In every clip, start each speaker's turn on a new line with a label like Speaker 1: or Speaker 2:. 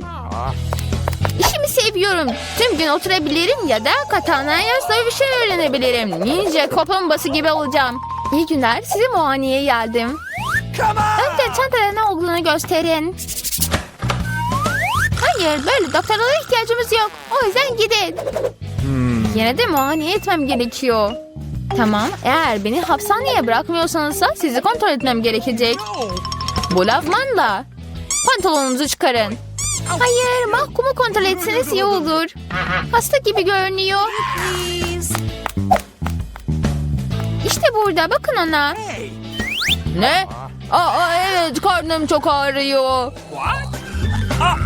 Speaker 1: değil. İşimi seviyorum. Tüm gün oturabilirim ya da katanaya dövüşü öğrenebilirim. Ninja kaplumbağası gibi olacağım. İyi günler. Size muayeneye geldim. Önce çantada ne olduğunu gösterin. Hayır, böyle doktorlara ihtiyacımız yok. O yüzden gidin. Yine de muayene etmem gerekiyor. Tamam, eğer beni hapishaneye bırakmıyorsanız da sizi kontrol etmem gerekecek. Bu lavmanla. Pantolonunuzu çıkarın. Hayır, mahkumu kontrol etseniz iyi olur. Hasta gibi görünüyor. İşte burada, bakın ona. Ne? Aa evet, karnım çok ağrıyor.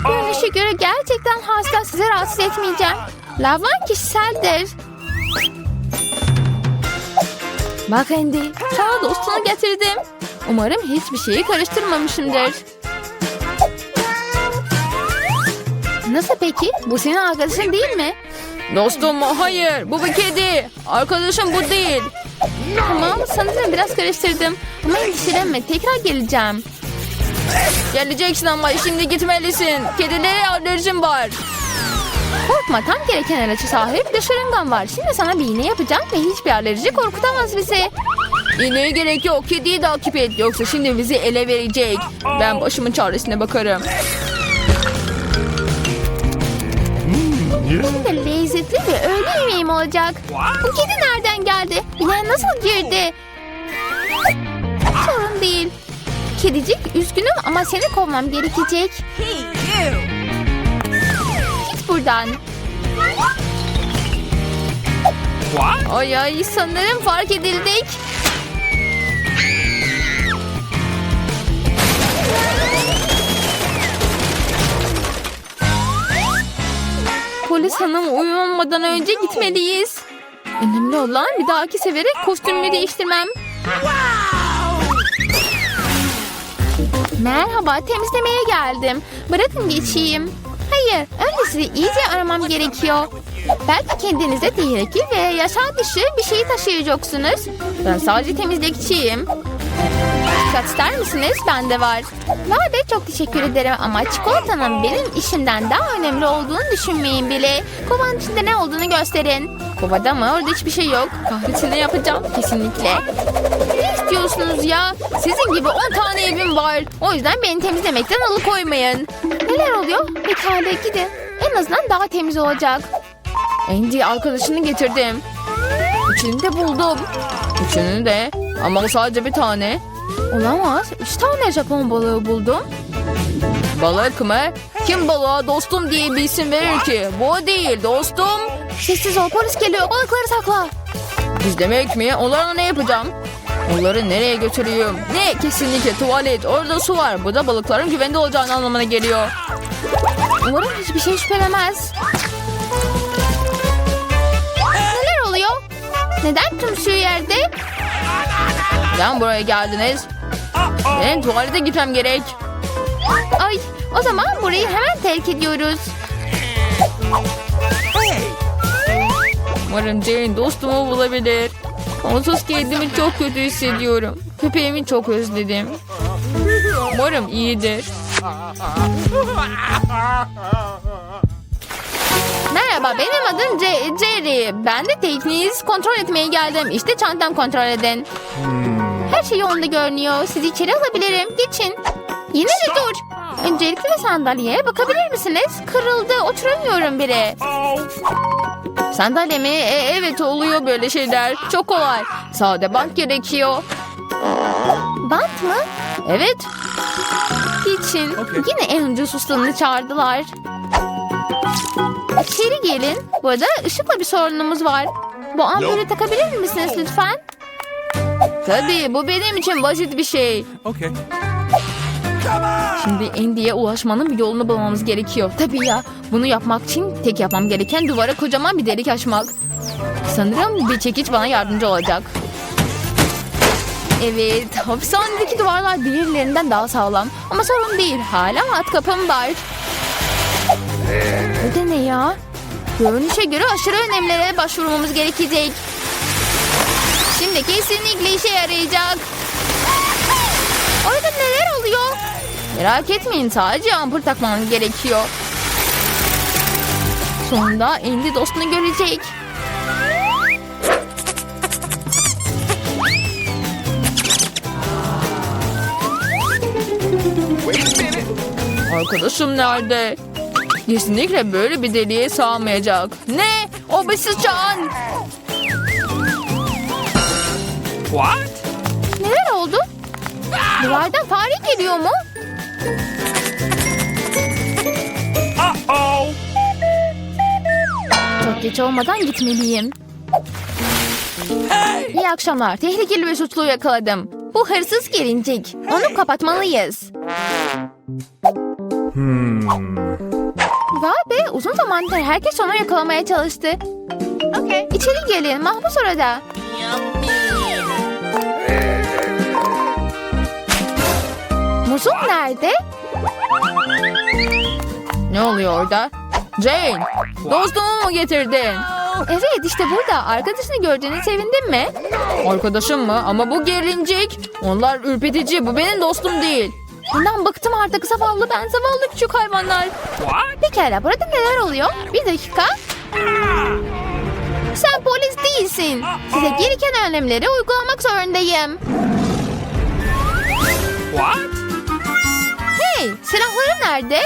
Speaker 1: Görünüşe göre gerçekten hasta, sizi rahatsız etmeyeceğim. Lavman kişiseldir. Bak Andy, sana dostunu getirdim. Umarım hiçbir şeyi karıştırmamışımdır. Nasıl peki? Bu senin arkadaşın değil mi? Dostum hayır bu bir kedi. Arkadaşım bu değil. Tamam sanırım biraz karıştırdım. Ama endişelenme tekrar geleceğim. Geleceksin ama şimdi gitmelisin. Kedilere alerjim var. Korkma tam gereken ilaça sahip bir şırıngan var. Şimdi sana bir iğne yapacağım ve hiçbir alerji korkutamaz bizi. İğneye gerek yok. Kediyi takip et. Yoksa şimdi bizi ele verecek. Ben başımın çaresine bakarım. Şimdi lezzetli ve öğle yemeğim olacak. Bu kedi nereden geldi? Bina nasıl girdi? Sorun değil. Kedicik üzgünüm ama seni kovmam gerekecek. Git buradan. Ay ay sanırım fark edildik. Polis hanım uyanmadan önce gitmeliyiz. Önemli olan bir dahaki sefere kostümümü değiştirmem. Merhaba, temizlemeye geldim. Bırakın geçeyim. Hayır, önce sizi iyice aramam gerekiyor. Belki kendinize tehlikeli ve yaşam dışı bir şey taşıyacaksınız. Ben sadece temizlikçiyim. Dikkat ister misiniz? Bende var. Be çok teşekkür ederim ama çikolatanın benim işimden daha önemli olduğunu düşünmeyin bile. Kovanın içinde ne olduğunu gösterin. Kovada mı? Orada hiçbir şey yok. Kahretini yapacağım kesinlikle. Ne istiyorsunuz ya? Sizin gibi 10 tane evim var. O yüzden beni temizlemekten alıkoymayın. Neler oluyor? Pekala gidin. En azından daha temiz olacak. Andy arkadaşını getirdim. Üçünü de buldum. Üçünü de. Ama sadece bir tane. Olamaz. Üç tane Japon balığı buldum. Balık mı? Kim balığa dostum diye bir isim verir ki? Bu değil dostum. Sessiz ol polis geliyor balıkları sakla. Gizlemek mi? Onlarla ne yapacağım? Onları nereye götürüyorum? Ne? Kesinlikle tuvalet. Orada su var. Bu da balıkların güvende olacağını anlamına geliyor. Umarım hiçbir şey şüphelemez. Neler oluyor? Neden tüm su yerde? Neden buraya geldiniz? Benim tuvalete gitmem gerek. Ay, o zaman burayı hemen terk ediyoruz. Umarım Jane dostumu bulabilir. Onsuz kendimi çok kötü hissediyorum. Köpeğimi çok özledim. Umarım iyidir. Merhaba benim adım Ce- Jerry. Ben de tekniğinizi kontrol etmeye geldim. İşte çantam kontrol edin. Her şey yolunda görünüyor. Sizi içeri alabilirim. Geçin. Yine de dur. Öncelikle sandalyeye bakabilir misiniz? Kırıldı. Oturamıyorum bile. Sandalye mi? E, evet oluyor böyle şeyler. Çok kolay. Sade bant gerekiyor. Bant mı? Evet. Geçin. Yine en ucuz ustanını çağırdılar. İçeri gelin. Bu arada ışıkla bir sorunumuz var. Bu ampulü takabilir misiniz lütfen? Tabii bu benim için basit bir şey.
Speaker 2: Okay.
Speaker 1: Şimdi Andy'ye ulaşmanın bir yolunu bulmamız gerekiyor. Tabii ya. Bunu yapmak için tek yapmam gereken duvara kocaman bir delik açmak. Sanırım bir çekiç bana yardımcı olacak. Evet, hapishanedeki duvarlar diğerlerinden daha sağlam. Ama sorun değil, hala alt kapım var. Bu da ne ya? Görünüşe göre aşırı önemlere başvurmamız gerekecek. Şimdi kesinlikle işe yarayacak. Orada neler oluyor? Merak etmeyin sadece ampul takmanız gerekiyor. Sonunda Andy dostunu görecek. Arkadaşım nerede? Kesinlikle böyle bir deliğe sağmayacak. Ne? O bir sıçan.
Speaker 2: What?
Speaker 1: Neler oldu? Duvardan fare geliyor mu?
Speaker 2: Uh-oh.
Speaker 1: Çok geç olmadan gitmeliyim. İyi akşamlar. Tehlikeli bir suçluyu yakaladım. Bu hırsız gelincik. Onu kapatmalıyız. Vay be uzun zamandır herkes onu yakalamaya çalıştı. Okay. İçeri gelin mahpus orada. Muzum nerede? Ne oluyor orada? Jane, dostumu mu getirdin? Evet işte burada. Arkadaşını gördüğüne sevindin mi? Arkadaşım mı? Ama bu gerincik. Onlar ürpetici. Bu benim dostum değil. Bundan bıktım artık zavallı ben zavallı küçük hayvanlar. Pekala burada neler oluyor? Bir dakika. Sen polis değilsin. Size gereken önlemleri uygulamak zorundayım.
Speaker 2: What?
Speaker 1: Hey silahları nerede?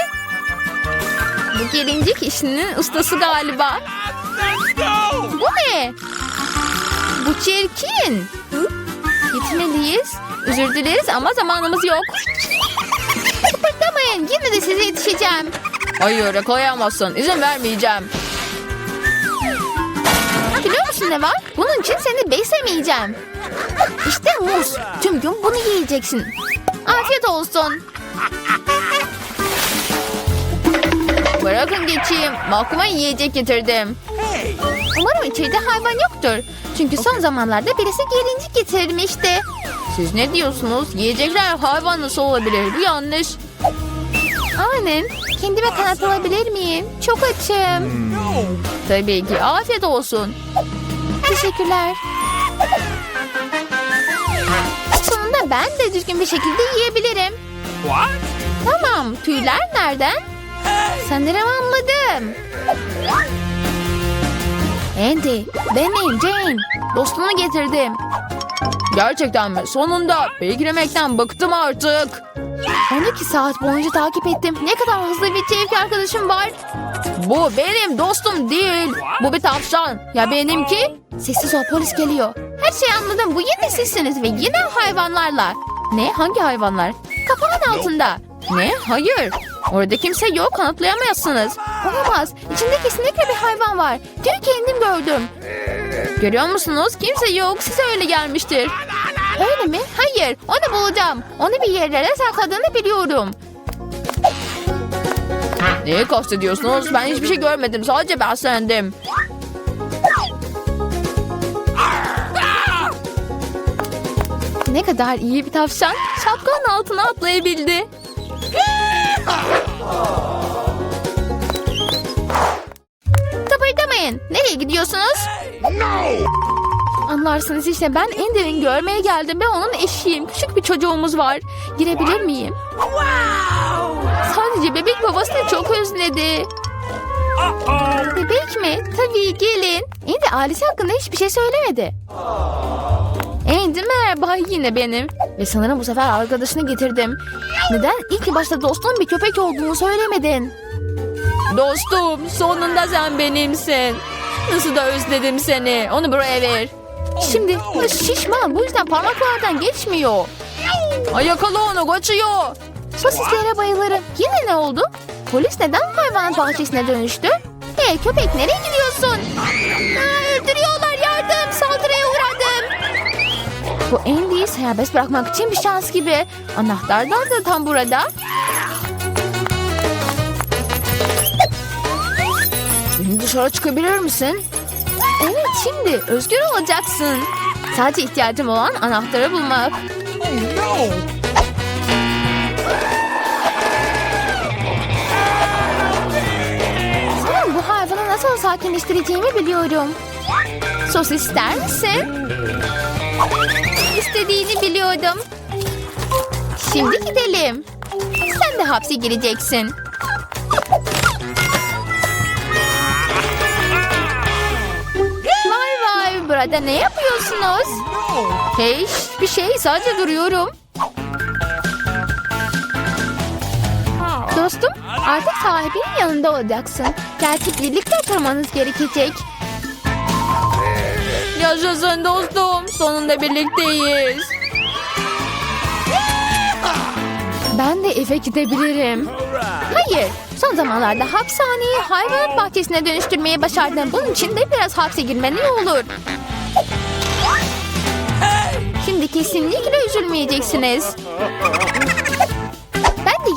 Speaker 1: Bu gelincik işinin ustası galiba. Bu ne? Bu çirkin. Gitmeliyiz. Özür dileriz ama zamanımız yok. Kıpırdamayın. Yine de size yetişeceğim. Hayır yakalayamazsın. İzin vermeyeceğim. Biliyor musun ne var? Bunun için seni beslemeyeceğim. İşte muz. Tüm gün bunu yiyeceksin. Afiyet olsun. Bırakın geçeyim. Mahkuma yiyecek getirdim.
Speaker 2: Hey!
Speaker 1: Umarım içeride hayvan yoktur. Çünkü son zamanlarda birisi gelincik getirmişti. Siz ne diyorsunuz? Yiyecekler hayvan nasıl olabilir? Bu yanlış. Aynen. Kendime kanat alabilir miyim? Çok açım.
Speaker 2: No!
Speaker 1: Tabii ki. Afiyet olsun. Teşekkürler. Sonunda ben de düzgün bir şekilde yiyebilirim.
Speaker 2: What?
Speaker 1: Tamam. Tüyler nereden? Sanırım anladım. Andy, benim Jane. Dostunu getirdim. Gerçekten mi? Sonunda. Beklemekten bıktım artık. 12 saat boyunca takip ettim. Ne kadar hızlı bir çevik arkadaşım var. Bu benim dostum değil. Bu bir tavşan. Ya benimki? Sessiz ol polis geliyor. Her şeyi anladım. Bu yine sizsiniz ve yine hayvanlarla. Ne? Hangi hayvanlar? Kapağın altında. Ne? Hayır. Orada kimse yok. Kanıtlayamazsınız. Olamaz. İçinde kesinlikle bir hayvan var. Dün kendim gördüm. Görüyor musunuz? Kimse yok. Size öyle gelmiştir. Öyle mi? Hayır. Onu bulacağım. Onu bir yerlere sakladığını biliyorum. Neyi kastediyorsunuz? Ben hiçbir şey görmedim. Sadece beslendim. Ne kadar iyi bir tavşan. Şapkanın altına atlayabildi. Kıpırdamayın. Nereye gidiyorsunuz? Anlarsınız işte ben Ender'in görmeye geldim ve onun eşiyim. Küçük bir çocuğumuz var. Girebilir miyim? Sadece bebek babasını çok özledi. Bebek mi? Tabii gelin. Andy ailesi hakkında hiçbir şey söylemedi. Andy merhaba yine benim. Ve sanırım bu sefer arkadaşını getirdim. Neden ilk başta dostun bir köpek olduğunu söylemedin? Dostum sonunda sen benimsin. Nasıl da özledim seni. Onu buraya ver. Şimdi şişman bu yüzden parmaklardan geçmiyor. Ay yakala onu kaçıyor. Sosislere bayılırım. Yine ne oldu? Polis neden hayvan bahçesine dönüştü? Hey köpek nereye gidiyorsun? Aa, öldürüyorlar yardım saldırıya. Bu Andy'yi serbest bırakmak için bir şans gibi. Anahtarlar da tam burada. Beni dışarı çıkabilir misin? Evet şimdi özgür olacaksın. Sadece ihtiyacım olan anahtarı bulmak.
Speaker 2: Oh no!
Speaker 1: Nasıl sakinleştireceğimi biliyorum. Sos ister misin? İstediğini biliyordum. Şimdi gidelim.
Speaker 3: Sen de hapse gireceksin. Vay vay burada ne yapıyorsunuz? Hey bir şey sadece duruyorum. Dostum artık sahibinin yanında olacaksın. Gerçi birlikte oturmanız gerekecek. Yaşasın dostum. Sonunda birlikteyiz. Ben de eve gidebilirim. Hayır. Son zamanlarda hapishaneyi hayvanat bahçesine dönüştürmeyi başardın. Bunun için de biraz hapse girmen iyi olur. Şimdi kesinlikle üzülmeyeceksiniz.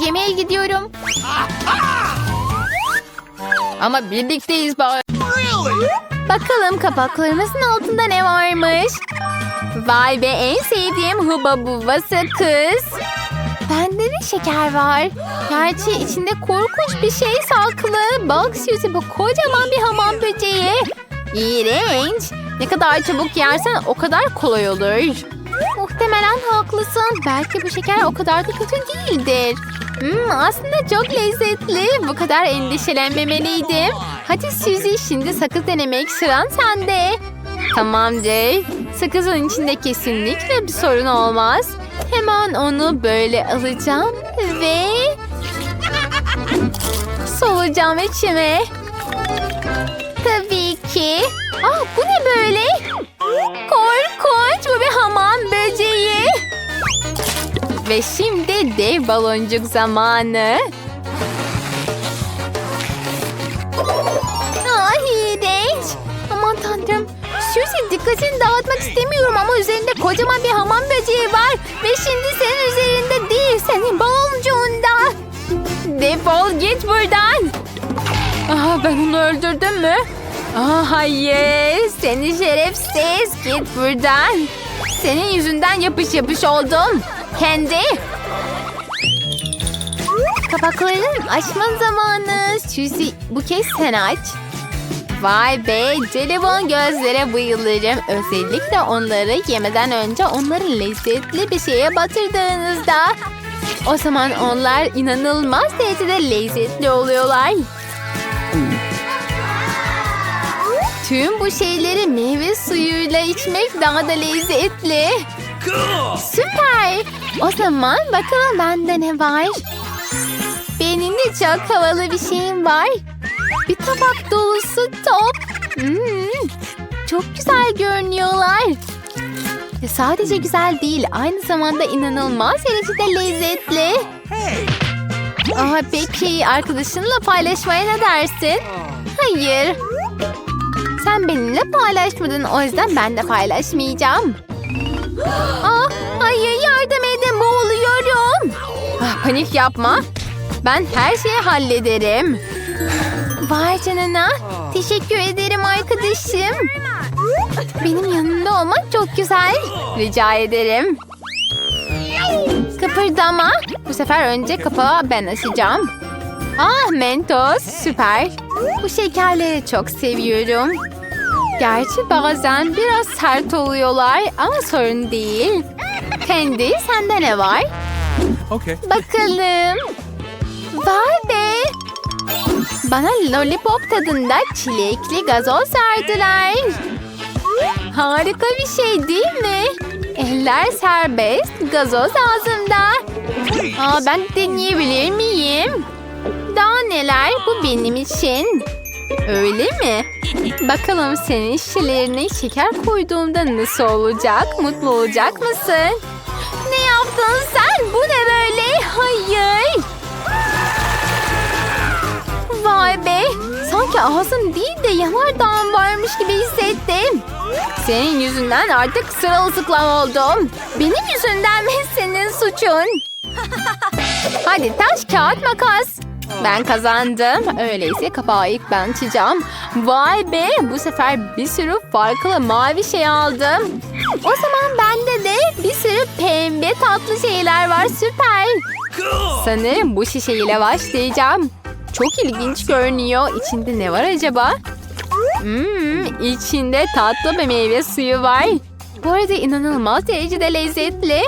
Speaker 3: Yemeğe gidiyorum. Ama birlikteyiz bari. Bakalım kapaklarımızın altında ne varmış? Vay be en sevdiğim huba buba sakız. Bende de şeker var. Gerçi içinde korkunç bir şey saklı. Bak Suzy bu kocaman bir hamam böceği. İğrenç. Ne kadar çabuk yersen o kadar kolay olur. Muhtemelen haklısın. Belki bu şeker o kadar da kötü değildir. Hmm, aslında çok lezzetli. Bu kadar endişelenmemeliydim. Hadi Suzy şimdi sakız denemek sıran sende. Tamam Jay. Sakızın içinde kesinlikle bir sorun olmaz. Hemen onu böyle alacağım ve solucağım içime. Tabii ki. Aa, bu ne böyle? Korkunç Ve şimdi dev baloncuk zamanı. Ah iğrenç. Aman tanrım. Suzy dikkatini dağıtmak istemiyorum ama üzerinde kocaman bir hamam böceği var. Ve şimdi senin üzerinde değil senin baloncuğunda. Defol git buradan. Aa, ben onu öldürdüm mü? Aa, hayır seni şerefsiz git buradan. Senin yüzünden yapış yapış oldum. Kendi. Kapaklarının açma zamanı. Suzy bu kez sen aç. Vay be jelibon gözlere bayılırım. Özellikle onları yemeden önce onları lezzetli bir şeye batırdığınızda. O zaman onlar inanılmaz derecede lezzetli oluyorlar. Tüm bu şeyleri meyve suyuyla içmek daha da lezzetli. Süper. O zaman bakalım bende ne var? Benim de çok havalı bir şeyim var. Bir tabak dolusu top. Hmm, çok güzel görünüyorlar. Ve sadece güzel değil, aynı zamanda inanılmaz derecede lezzetli. Aa, peki arkadaşınla paylaşmaya ne dersin? Hayır. Sen benimle paylaşmadın o yüzden ben de paylaşmayacağım. Aa, boğuluyorum. Ah, panik yapma. Ben her şeyi hallederim. Vay canına. Teşekkür ederim arkadaşım. Benim yanımda olmak çok güzel. Rica ederim. Kıpırdama. Bu sefer önce kapağı ben açacağım. Ah Mentos süper. Bu şekerleri çok seviyorum. Gerçi bazen biraz sert oluyorlar ama sorun değil. Kendi sende ne var?
Speaker 2: Okay.
Speaker 3: Bakalım. Vay be. Bana lollipop tadında çilekli gazoz verdiler. Harika bir şey değil mi? Eller serbest, gazoz ağzımda. Aa, ben deneyebilir miyim? Daha neler bu benim için? Öyle mi? Bakalım senin şişelerine şeker koyduğumda nasıl olacak? Mutlu olacak mısın? Ne yaptın sen? Bu ne böyle? Hayır. Vay be. Sanki ağzım değil de yanardağım varmış gibi hissettim. Senin yüzünden artık sırılsıklam oldum. Benim yüzümden mi senin suçun? Hadi taş kağıt makas. Ben kazandım. Öyleyse kapağı ilk ben açacağım. Vay be bu sefer bir sürü farklı mavi şey aldım. O zaman bende de bir sürü pembe tatlı şeyler var süper. Sanırım bu şişeyle başlayacağım. Çok ilginç görünüyor. İçinde ne var acaba? Hmm, içinde tatlı bir meyve suyu var. Bu arada inanılmaz derecede lezzetli.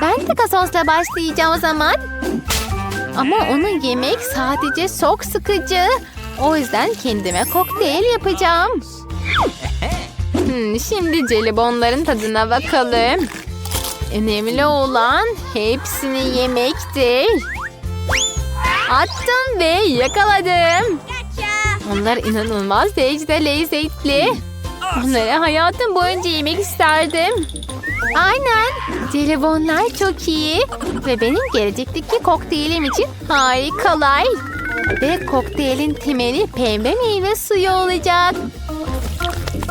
Speaker 3: Ben de gazozla başlayacağım o zaman. Ama onu yemek sadece çok sıkıcı. O yüzden kendime kokteyl yapacağım. Hmm, şimdi jelibonların tadına bakalım. Önemli olan hepsini yemektir. Attım ve yakaladım. Onlar inanılmaz derecede lezzetli. Onları hayatım boyunca yemek isterdim. Aynen. Jelibonlar çok iyi. Ve benim gelecekteki kokteylim için harikalar. Ve kokteylin temeli pembe meyve suyu olacak.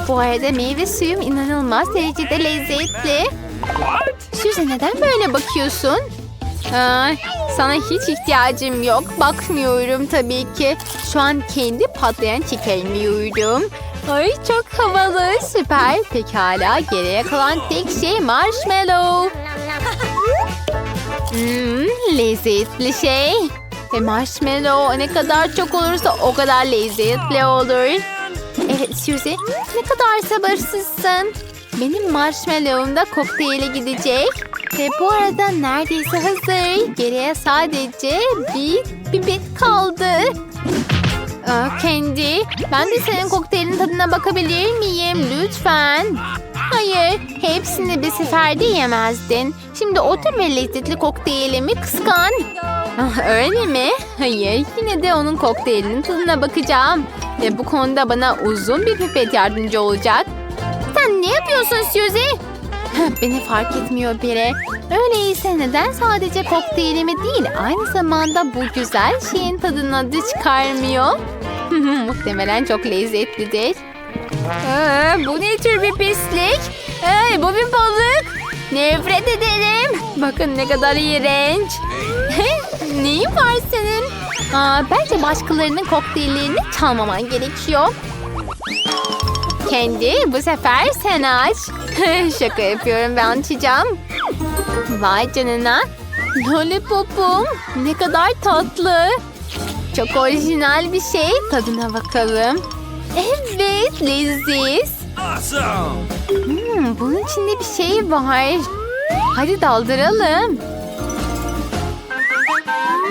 Speaker 3: Bu arada meyve suyum inanılmaz derecede lezzetli. Suzy neden böyle bakıyorsun? Aa, sana hiç ihtiyacım yok. Bakmıyorum tabii ki. Şu an kendi patlayan çıkarmıyorum. Ay çok havalı, süper. Pekala, geriye kalan tek şey marshmallow. Hmm, lezzetli şey. Ve marshmallow ne kadar çok olursa o kadar lezzetli olur. Evet Suzy, ne kadar sabırsızsın. Benim marshmallow'um da kokteyle gidecek. Ve bu arada neredeyse hazır. Geriye sadece bir pipet kaldı. Aa, Candy, ben de senin kokteylin tadına bakabilir miyim? Lütfen. Hayır, hepsini bir seferde yemezdin. Şimdi otur ve lezzetli kokteylimi kıskan. Ah, öyle mi? Hayır, yine de onun kokteylinin tadına bakacağım. Ve bu konuda bana uzun bir pipet yardımcı olacak. Sen ne yapıyorsun Suzy? Beni fark etmiyor biri. Öyleyse neden sadece kokteylimi değil aynı zamanda bu güzel şeyin tadını da çıkarmıyor? Muhtemelen çok lezzetlidir. Aa, bu ne tür bir pislik? Ay, bu bir balık. Nefret ederim. Bakın ne kadar iğrenç. Neyin var senin? Aa, bence başkalarının kokteyllerini çalmaman gerekiyor. Kendi bu sefer sen aç. Şaka yapıyorum ben açacağım. Vay canına. Lollipopum ne kadar tatlı. Çok orijinal bir şey. Tadına bakalım. Evet leziz.
Speaker 2: Awesome.
Speaker 3: Hmm, bunun içinde bir şey var. Hadi daldıralım.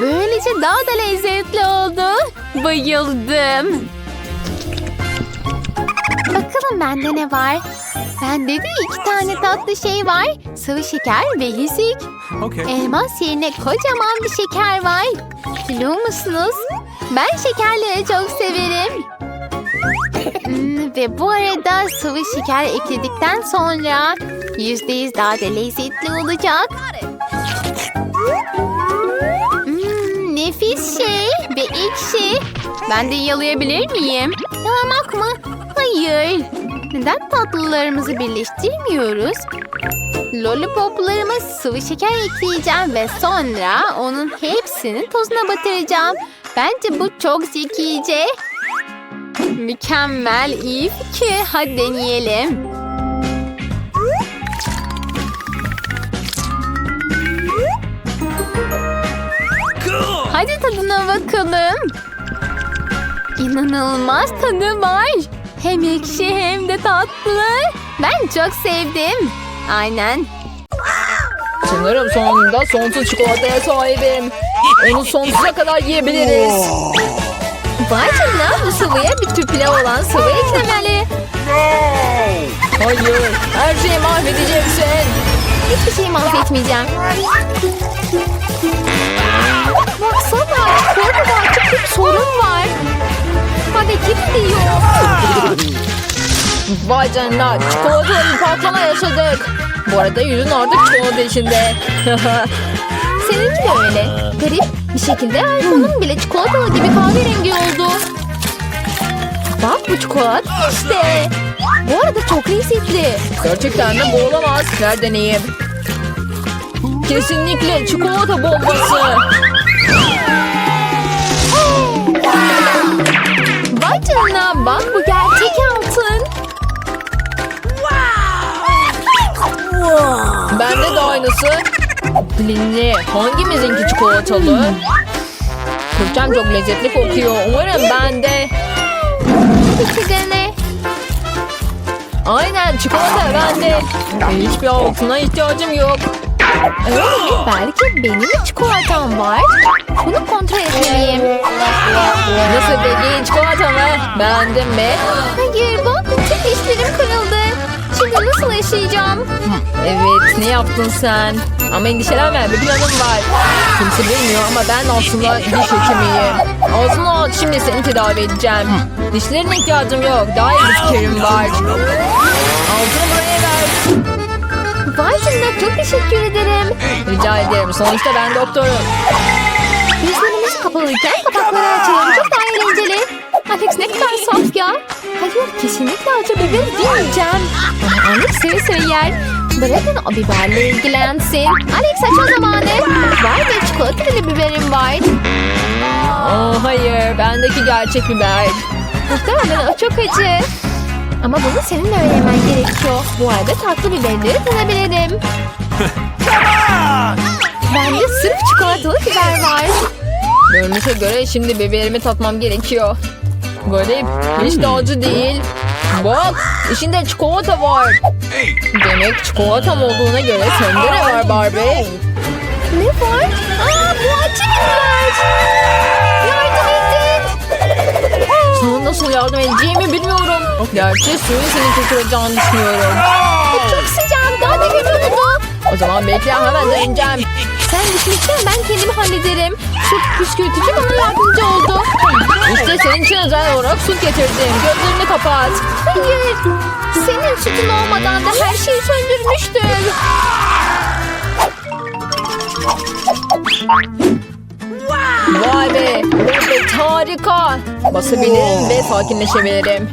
Speaker 3: Böylece daha da lezzetli oldu. Bayıldım. Bakalım bende ne var? Bende de iki tane tatlı şey var. Sıvı şeker ve yüzük.
Speaker 2: Okay.
Speaker 3: Elmas yerine kocaman bir şeker var. Biliyor musunuz? Ben şekerleri çok severim. Hmm, ve bu arada sıvı şeker ekledikten sonra yüzde yüz daha da lezzetli olacak. Hmm, nefis şey ve ekşi. Ben de yalayabilir miyim? Yalamak mı? Hayır. Neden tatlılarımızı birleştirmiyoruz? Lollipoplarıma sıvı şeker ekleyeceğim ve sonra onun hepsini tozuna batıracağım. Bence bu çok zekice. Mükemmel, iyi fikir. Hadi deneyelim. Hadi tadına bakalım. İnanılmaz tadı var. Hem ekşi hem de tatlı. Ben çok sevdim. Aynen.
Speaker 4: Sanırım sonunda sonsuz çikolataya sahibim. Onu sonsuza kadar yiyebiliriz.
Speaker 3: Vay canına bu sıvıya bir tüple olan sıvı eklemeli.
Speaker 4: Hayır, her şeyi mahvedeceksin.
Speaker 3: Hiçbir şeyi mahvetmeyeceğim. Baksana burada artık bir sorun var. Hareket ediyor.
Speaker 4: Vay canına, çikolatalı bir patlama yaşadık. Bu arada yüzün artık çikolata içinde.
Speaker 3: Seninki de öyle. Garip bir şekilde iPhone'un bile çikolatalı gibi kahverengi oldu. Bak bu çikolata işte. Bu arada çok lezzetli.
Speaker 4: Gerçekten de bu olamaz. Ver deneyeyim. Kesinlikle çikolata bombası.
Speaker 3: Canına bak bu gerçek altın.
Speaker 4: Bende de aynısı. Linli, hangimizinki çikolatalı? Kürkem çok lezzetli kokuyor. Umarım bende.
Speaker 3: İki dene.
Speaker 4: Aynen çikolata bende. Hiçbir altına ihtiyacım yok.
Speaker 1: Mi? Belki benim de çikolatam var. Bunu kontrol etmeliyim.
Speaker 4: Nasıl peki? Çikolata mı? Beğendin mi?
Speaker 1: Hayır bak tüm dişlerim kırıldı. Şimdi nasıl yaşayacağım?
Speaker 4: Evet ne yaptın sen? Ama endişelenme bir planım var. Kimse bilmiyor ama ben aslında diş hekimiyim. Ağzını aç şimdi seni tedavi edeceğim. Dişlerine ihtiyacım yok. Daha iyi bir fikrim var. Ağzını.
Speaker 1: Vay canına çok teşekkür ederim.
Speaker 4: Rica ederim. Sonuçta ben doktorum.
Speaker 1: Gözlerimiz kapalıyken kapakları açalım. Çok daha eğlenceli. Alex ne kadar saf ya. Hayır kesinlikle acı biber yemeyeceğim. Ama Alex seve seve yer. Bırakın o biberle ilgilensin. Alex aç o zamanı. Vay be çikolatalı biberim var.
Speaker 4: Oh hayır. Bendeki gerçek biber.
Speaker 1: Muhtemelen o çok acı. Ama bunu senin öğrenmen gerekiyor. Bu arada tatlı biberleri tanabilirim. Bende sırf çikolatalı biber var.
Speaker 4: Görünüşe göre şimdi biberimi tatmam gerekiyor. Garip. Hiç de acı değil. Bak içinde çikolata var.
Speaker 2: Hey,
Speaker 4: Demek çikolatam olduğuna göre sende ne var Barbie?
Speaker 1: Ne var? Aa bu acı biber.
Speaker 4: Sana nasıl yardım edeceğimi bilmiyorum. Gerçi suyun seni kurtaracağını düşünüyorum.
Speaker 1: Çok sıcak. Daha da kötü oldu.
Speaker 4: O zaman bekle hemen döneceğim.
Speaker 1: Sen düşünürsen ben kendimi hallederim. Şu püskürtücü bana yardımcı oldu.
Speaker 4: İşte senin için özel olarak su getirdim. Gözlerini kapat.
Speaker 1: Hayır. Senin sütün olmadan da her şeyi söndürmüştüm.
Speaker 4: Vay be. Robert harika. Basabilirim ve sakinleşebilirim.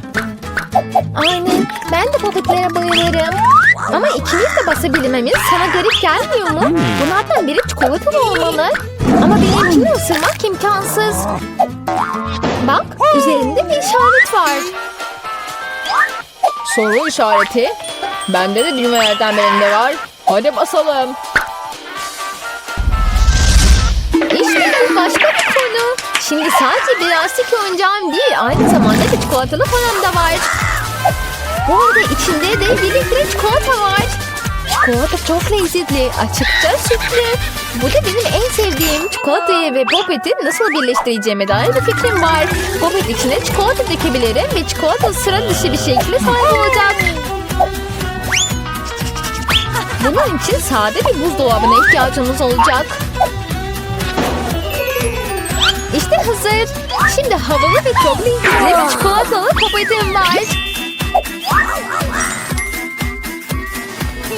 Speaker 1: Aynen. Ben de papetlere bayılırım. Ama ikimiz de basabilmemiz sana garip gelmiyor mu? Bunlardan biri çikolatalı olmalı. Ama benimkini ısırmak imkansız. Bak üzerinde bir işaret var.
Speaker 4: Soru işareti. Bende de düğmelerden birinde var. Hadi basalım.
Speaker 1: Başka bir konu. Şimdi sadece bir lastik oyuncağım değil, aynı zamanda bir çikolatalı falan da var. Bu arada içinde de litre çikolata var. Çikolata çok lezzetli, açıkça sütlü. Bu da benim en sevdiğim çikolatayı ve popeti nasıl birleştireceğime dair bir fikrim var. Popet içine çikolata dökebilirim ve çikolata sıra dışı bir şekilde sahip olacak. Bunun için sade bir buzdolabına ihtiyacımız olacak. İşte hazır. Şimdi havalı ve çok lezzetli bir çikolatalı popetim var.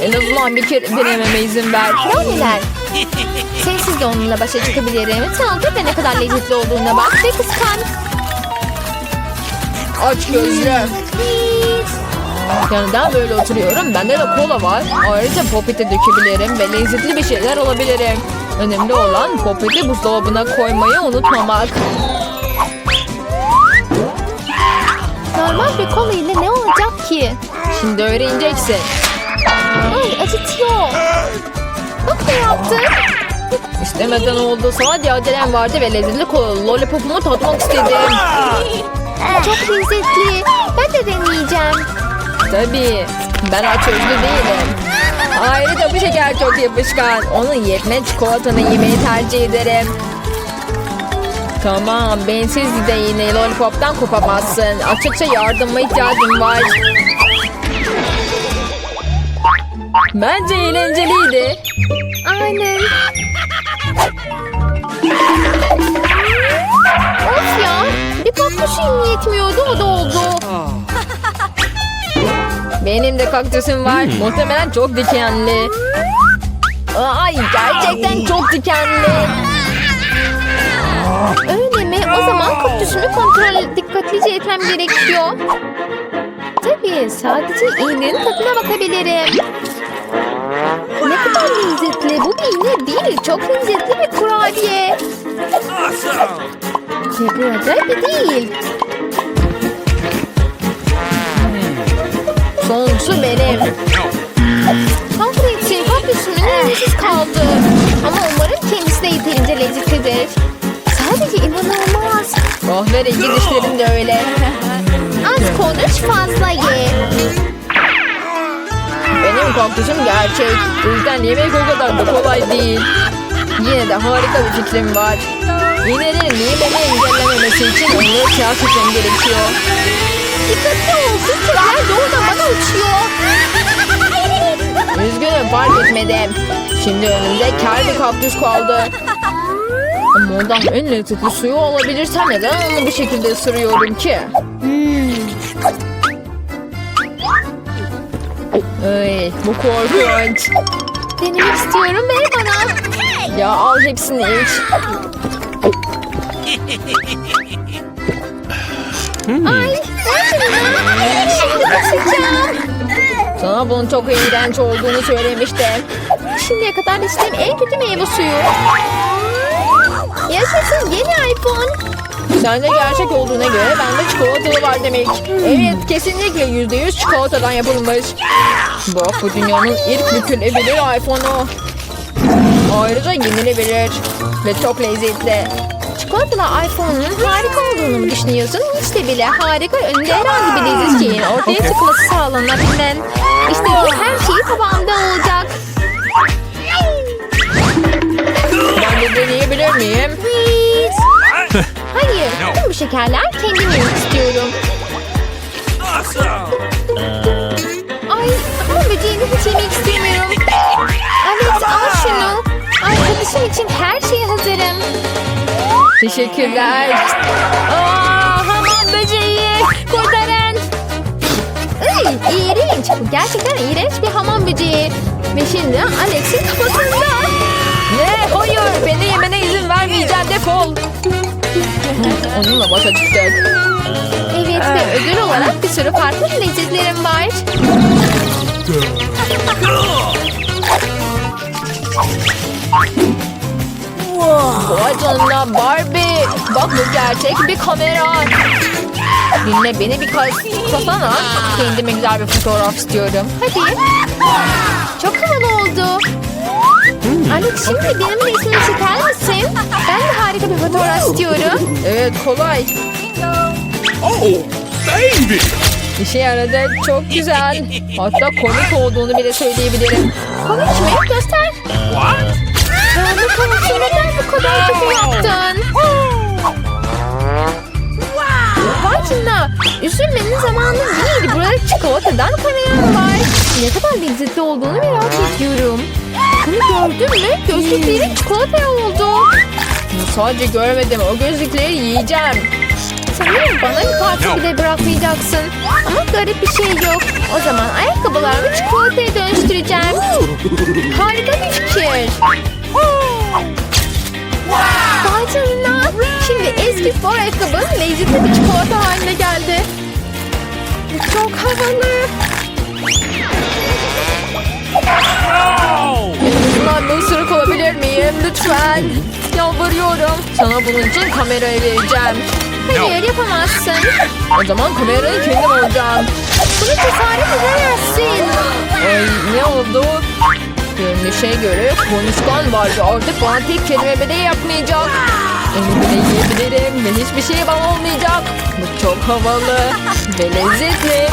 Speaker 4: En azından bir kere denememe izin ver.
Speaker 1: Brownie'ler. Sensiz de onunla başa çıkabilirim. Otur ve ne kadar lezzetli olduğuna bak ve kıskan.
Speaker 4: Aç gözlü. Yanından böyle oturuyorum. Bende de kola var. Ayrıca popete dökebilirim ve lezzetli bir şeyler alabilirim. Önemli olan popeti buzdolabına koymayı unutmamak.
Speaker 1: Normal bir kola ile ne olacak ki?
Speaker 4: Şimdi öğreneceksin.
Speaker 1: Ay acıtıyor. Bak ne yaptın?
Speaker 4: İstemeden oldu. Sadece acelem vardı ve lezzetli kolalı lollipopumu tatmak istedim.
Speaker 1: Çok lezzetli. Ben de deneyeceğim.
Speaker 4: Tabii. Ben aç özlü değilim. Ayrıca bu şeker çok yapışkan. Onun yerine çikolatanı yemeyi tercih ederim. Tamam, bensiz de yine lollipoptan kopamazsın. Açıkça yardıma ihtiyacım var. Bence eğlenceliydi.
Speaker 1: Aynen. Of ya. Bir kaktüsüm yetmiyordu o da oldu.
Speaker 4: Benim de kaktüsüm var. Muhtemelen çok dikenli. Ay gerçekten çok dikenli.
Speaker 1: Öyle mi? O zaman kaktüsümü kontrol dikkatlice etmem gerekiyor. Tabii sadece iğnenin tadına bakabilirim. Ne kadar lezzetli. Bu bir iğne değil. Çok lezzetli bir kurabiye. Ve burada bir değil.
Speaker 4: Sonuncusu benim.
Speaker 1: Kahretsin kaktüsümün lezzesiz kaldı. Ama umarım kendisi de yeterince lezzetlidir. Sadece inanılmaz.
Speaker 4: Kahverengi dişlerim de öyle.
Speaker 1: Az konuş fazla ye.
Speaker 4: Benim kaktüsüm gerçek. O yüzden yemek o kadar da kolay değil. Yine de harika bir fikrim var. İğnelerin yememi engellememesi için onları kağıt gerekiyor.
Speaker 1: Dikkatli ol. Çiçekler doğrudan bana uçuyor.
Speaker 4: Üzgünüm fark etmedim. Şimdi önümde kel bir kaktüs kaldı. Ama ondan en lezzetli suyu alabilirsem neden onu bu şekilde ısırıyorum ki? Ay, bu korkunç.
Speaker 1: Denemek istiyorum. Ver bana.
Speaker 4: Ya al hepsini iç.
Speaker 1: Ay. Şimdi basacağım.
Speaker 4: Sana bunun çok iğrenç olduğunu söylemiştim.
Speaker 1: Şimdiye kadar içtiğim en kötü meyve suyu. Yaşasın yeni iPhone.
Speaker 4: Sende gerçek olduğuna göre bende çikolatalı var demek. Evet kesinlikle yüzde yüz çikolatadan yapılmış. Bak bu dünyanın ilk bükülebilir iPhone'u. Ayrıca yenilebilir ve çok lezzetli.
Speaker 1: Çikolatalı iPhone'un harika olduğunu mu düşünüyorsun? Hiç de bile harika önünde herhangi bir leziz şeyin ortaya çıkması sağlanabilen. İstediğin her şeyi tabağında olacak.
Speaker 4: Ben de deneyebilir miyim?
Speaker 1: Please. Hayır, tüm bu şekerler kendim yemek istiyorum. Ay, ama böceğini hiç yemek istemiyorum. Evet, al şunu. Arkadaşım için her şeye hazırım.
Speaker 4: Teşekkürler.
Speaker 1: Aa, hamam böceği. Kurtarın. Ay, iğrenç. Bu gerçekten iğrenç bir hamam böceği. Ve şimdi Alex'in kafasında.
Speaker 4: Ne? Hayır. Beni yemene izin vermeyeceğim. Defol. Onunla başa çıktık.
Speaker 1: Evet ve ödül olarak bir sürü farklı lezzetlerim var.
Speaker 4: Vay canına Barbie. Bak bu gerçek bir kamera. Dinle beni bir kasana. Kendime güzel bir fotoğraf istiyorum.
Speaker 1: Hadi. Çok havalı oldu. Alex şimdi benim resmimi çeker misin? Ben de harika bir fotoğraf istiyorum.
Speaker 4: Evet kolay.
Speaker 2: Oh, baby.
Speaker 4: İşe yaradı. Çok güzel. Hatta komik olduğunu bile söyleyebilirim.
Speaker 1: Komik mi? Göster.
Speaker 2: What?
Speaker 1: Canlı komik neden bu kadar kötü yaptın? Canına. Üzülmenin zamanı değil. Burada çikolatadan kanayan var. Ne kadar lezzetli olduğunu merak ediyorum. Bunu gördün mü? Gözlüklerin çikolataya oldu.
Speaker 4: Sadece görmedim. O gözlükleri yiyeceğim.
Speaker 1: Sanırım bana bir parça bile bırakmayacaksın. Ama garip bir şey yok. O zaman ayakkabılarımı çikolataya dönüştüreceğim. Harika bir fikir. Vay canına. Şimdi eski spor ayakkabım lezzetli bir çikolata haline geldi. Bu çok havalı.
Speaker 4: Bundan bir ısırık alabilir miyim? Lütfen. Yalvarıyorum. Sana bunun için kamerayı vereceğim.
Speaker 1: Hayır yapamazsın.
Speaker 4: O zaman kamerayı kendim alacağım.
Speaker 1: Bunu cesaret edemezsin.
Speaker 4: Ay ne oldu? Görünüşe göre konuşkan vardı. Artık bana tek kelime bile yapmayacak. Bile yiyebilirim ve hiçbir şey bana olmayacak. Bu çok havalı ve lezzetli.